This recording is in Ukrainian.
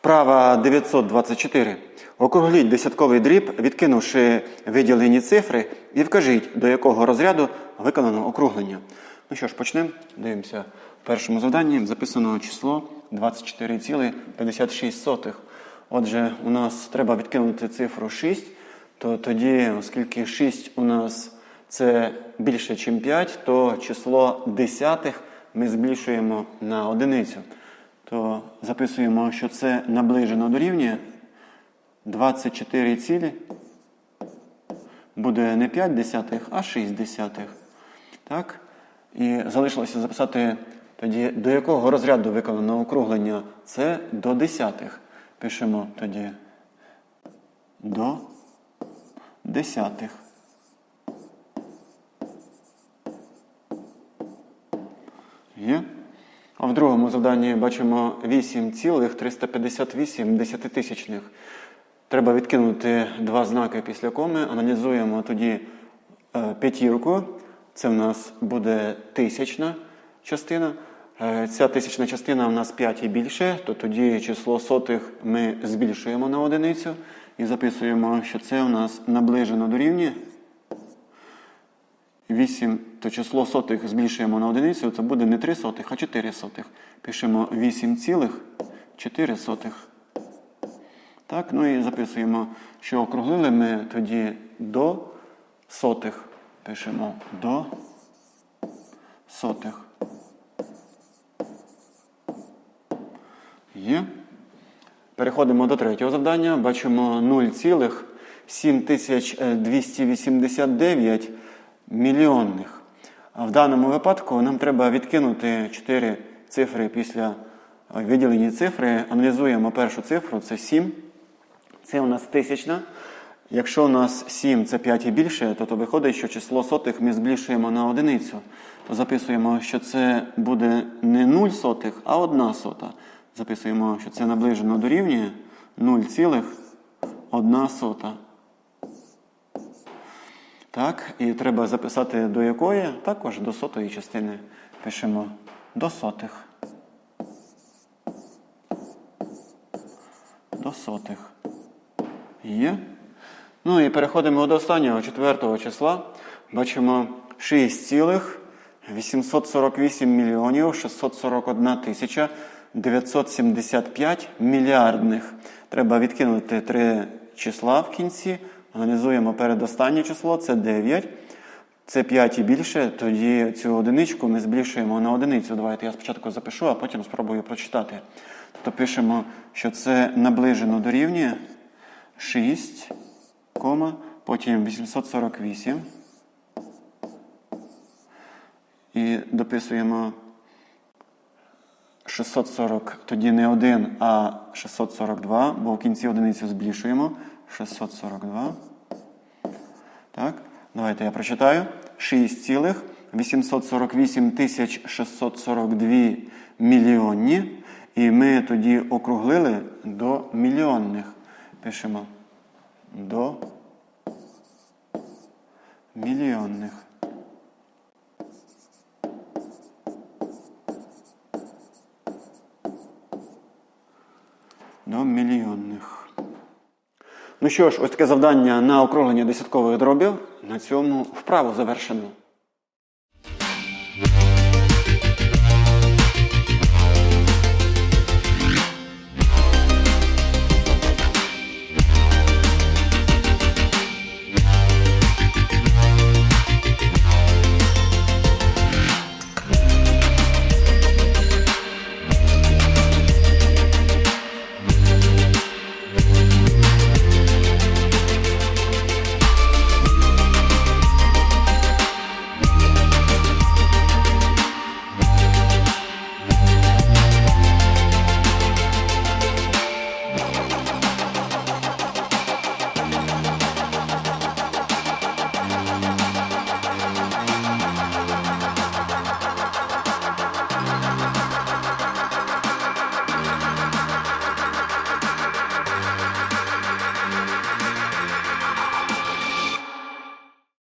Вправа 924. Округліть десятковий дріб, відкинувши виділені цифри, і вкажіть, до якого розряду виконано округлення. Ну що ж, почнемо. Дивимося. Першому завданні записано число 24,56. Отже, у нас треба відкинути цифру 6, то тоді, оскільки 6 у нас це більше, ніж 5, то число десятих ми збільшуємо на одиницю. То записуємо, що це наближено дорівнює 24 цілі. Буде не 5 десятих, а 6 десятих. Так? І залишилося записати тоді, до якого розряду виконано округлення. Це до десятих. Пишемо тоді до десятих. Є. А в другому завданні бачимо 8,358 десятитисячних. Треба відкинути два знаки після коми. Аналізуємо тоді е, п'ятірку. Це в нас буде тисячна частина. Е, Ця тисячна частина в нас 5 і більше, то тоді число сотих ми збільшуємо на одиницю і записуємо, що це у нас наближено до рівня. 8, то число сотих збільшуємо на одиницю, це буде не 3 сотих, а 4 сотих. Пишемо 8,4 сотих. Так, ну і записуємо, що округлили ми тоді до сотих. Пишемо до сотих. Є. Переходимо до третього завдання. Бачимо 0,7289 мільйонних. А в даному випадку нам треба відкинути 4 цифри після виділені цифри. Аналізуємо першу цифру, це 7. Це у нас тисячна. Якщо у нас 7 це 5 і більше, то, то виходить, що число сотих ми збільшуємо на одиницю. То записуємо, що це буде не 0 сотих, а 1 сота. Записуємо, що це наближено до рівня 0,1 сота. Так, і треба записати до якої, також до сотої частини. Пишемо до сотих. До сотих. Є. Ну і переходимо до останнього четвертого числа. Бачимо 6,848 мільйонів 641 тисяча 975 мільярдних. Треба відкинути три числа в кінці. Аналізуємо передостаннє число, це 9. Це 5 і більше, тоді цю одиничку ми збільшуємо на одиницю. Давайте я спочатку запишу, а потім спробую прочитати. Тобто пишемо, що це наближено до рівня 6, потім 848. І дописуємо 640, тоді не 1, а 642, бо в кінці одиницю збільшуємо. 642. Так, давайте я прочитаю. 6,848 тисяч 642 мільйонні. І ми тоді округлили до мільйонних. Пишемо до мільйонних. До мільйонних. Ну що ж, ось таке завдання на округлення десяткових дробів. На цьому вправу завершено.